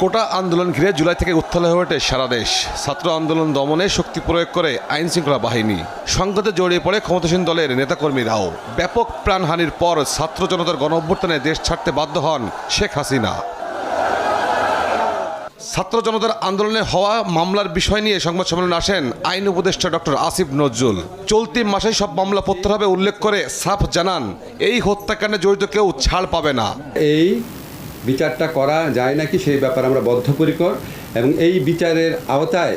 কোটা আন্দোলন ঘিরে জুলাই থেকে উত্থাল হয়ে ওঠে সারা দেশ। ছাত্র আন্দোলন দমনে শক্তি প্রয়োগ করে আইন শৃঙ্খলা বাহিনী। সংঘাতে জড়িয়ে পড়ে ক্ষমতাসীন দলের নেতাকর্মীরাও। ব্যাপক প্রাণহানির পর ছাত্র জনতার গণ অভ্যুত্থানে দেশ ছাড়তে বাধ্য হন শেখ হাসিনা। ছাত্র জনতার আন্দোলনে হওয়া মামলার বিষয় নিয়ে সংবাদ সম্মেলনে আসেন আইন উপদেষ্টা ডক্টর আসিফ নজরুল। চলতি মাসে সব মামলা প্রত্যাহার উল্লেখ করে সাফ জানান, এই হত্যাকাণ্ডে জড়িত কেউ ছাড় পাবে না। এই বিচারটা করা যায় নাকি সেই ব্যাপারে আমরা বদ্ধপরিকর এবং এই বিচারের আওতায়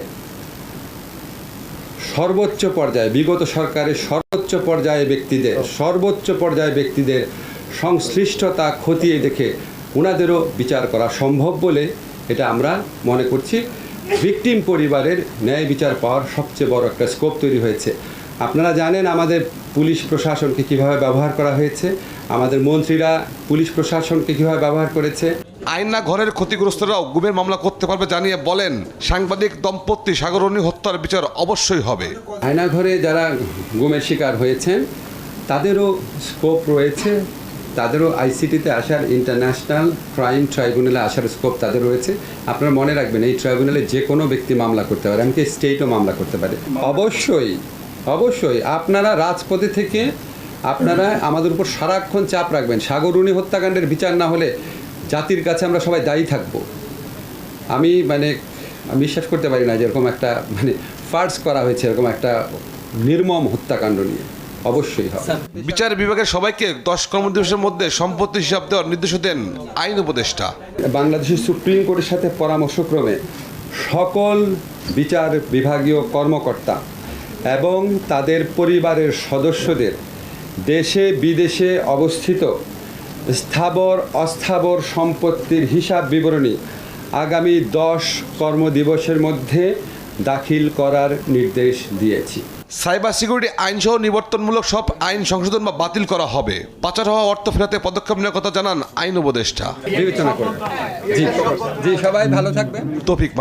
সর্বোচ্চ পর্যায়ে, বিগত সরকারের সর্বোচ্চ পর্যায়ে ব্যক্তিদের, সর্বোচ্চ পর্যায়ে ব্যক্তিদের সংশ্লিষ্টতা খতিয়ে দেখে ওনাদেরও বিচার করা সম্ভব বলে এটা আমরা মনে করছি। ভিকটিম পরিবারের ন্যায় বিচার পাওয়ার সবচেয়ে বড় একটা স্কোপ তৈরি হয়েছে। আপনারা জানেন আমাদের পুলিশ প্রশাসনকে কীভাবে ব্যবহার করা হয়েছে আমাদের মন্ত্রীরা পুলিশ প্রশাসনকে কীভাবে ব্যবহার করেছে। আইনা ঘরের ক্ষতিগ্রস্তরাও গুমের মামলা করতে পারবে জানিয়ে বলেন সাংবাদিক দম্পতি সাগরণী হত্যার বিচার অবশ্যই হবে। আয়নাঘরে যারা গুমের শিকার হয়েছেন তাদেরও স্কোপ রয়েছে তাদেরও আইসিটিতে আসার ইন্টারন্যাশনাল ক্রাইম ট্রাইব্যুনালে আসার স্কোপ তাদের রয়েছে। আপনারা মনে রাখবেন এই ট্রাইব্যুনালে যে কোনো ব্যক্তি মামলা করতে পারে এমনকি স্টেটও মামলা করতে পারে। অবশ্যই অবশ্যই আপনারা রাজপথে থেকে আপনারা আমাদের উপর সারাক্ষণ চাপ রাখবেন। সাগরুণী হত্যাকাণ্ডের বিচার না হলে জাতির কাছে আমরা সবাই দায়ী থাকব। আমি মানে বিশ্বাস করতে পারি না যে এরকম একটা মানে ফার্স করা হয়েছে এরকম একটা নির্মম হত্যাকাণ্ড নিয়ে। অবশ্যই হবে। বিচার বিভাগের সবাইকে দশ কর্মদিবসের মধ্যে সম্পত্তি হিসাব দেওয়ার নির্দেশ দেন আইন উপদেষ্টা। বাংলাদেশের সুপ্রিম কোর্টের সাথে পরামর্শক্রমে সকল বিচার বিভাগীয় কর্মকর্তা এবং তাদের পরিবারের সদস্যদের দেশে বিদেশে অবস্থিত স্থাবর অস্থাবর সম্পত্তির হিসাব বিবরণী আগামী দশ কর্মদিবসের মধ্যে দাখিল করার নির্দেশ দিয়েছি। সাইবার সিকিউরিটি আইন সহ নিবর্তনমূলক সব আইন সংশোধন বা বাতিল করা হবে। পাচার হওয়া অর্থ ফেরাতে পদক্ষেপ নেওয়ার কথা জানান আইন উপদেষ্টা। বিবেচনা করবেন জি। জি সবাই ভালো থাকবেন। তৌফিক